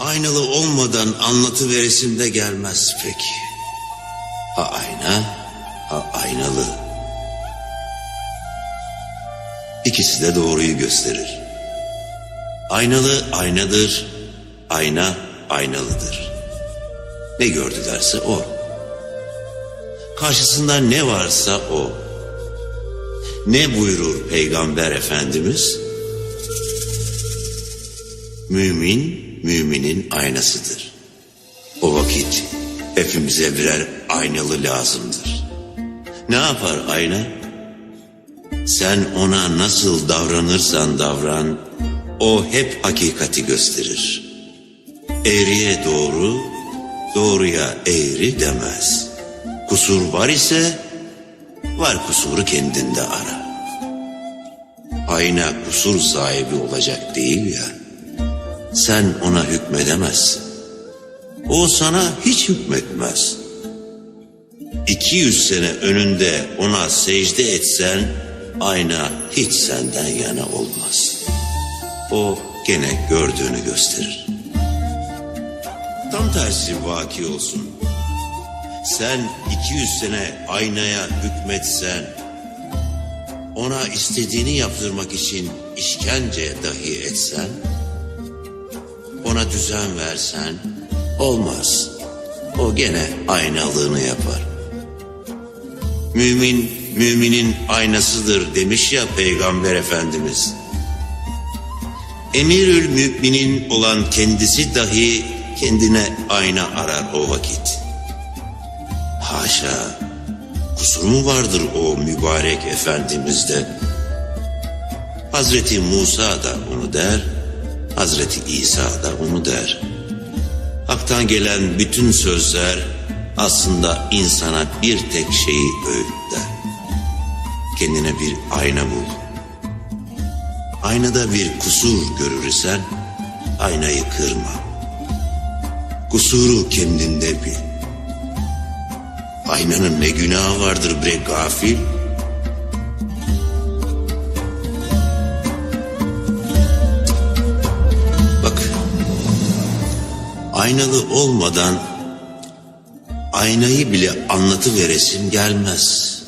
Aynalı olmadan anlatı veresim de gelmez pek. Ha ayna, ha aynalı. İkisi de doğruyu gösterir. Aynalı aynadır, ayna aynalıdır. Ne gördülerse o. Karşısında ne varsa o. Ne buyurur Peygamber Efendimiz? Mümin, müminin aynasıdır. O vakit hepimize birer aynalı lazımdır. Ne yapar ayna? Sen ona nasıl davranırsan davran, o hep hakikati gösterir. Eğriye doğru, doğruya eğri demez. Kusur var ise, var kusuru kendinde ara. Ayna kusur sahibi olacak değil ya, sen ona hükmedemezsin. O sana hiç hükmetmez. 200 sene önünde ona secde etsen, ayna hiç senden yana olmaz. O gene gördüğünü gösterir. Tam tersi vaki olsun. Sen 200 sene aynaya hükmetsen, ona istediğini yaptırmak için işkence dahi etsen, ona düzen versen, olmaz. O gene aynalığını yapar. Mümin, müminin aynasıdır demiş ya Peygamber Efendimiz. Emirül müminin olan kendisi dahi kendine ayna arar o vakit. Haşa, kusur mu vardır o mübarek Efendimiz'de? Hazreti Musa da onu der, Hazreti İsa da onu der. Hak'tan gelen bütün sözler aslında insana bir tek şeyi öğütler. Kendine bir ayna bul. Aynada bir kusur görürsen aynayı kırma. Kusuru kendinde bil. Aynanın ne günahı vardır bre gafil? Aynalı olmadan aynayı bile anlatıveresim gelmez.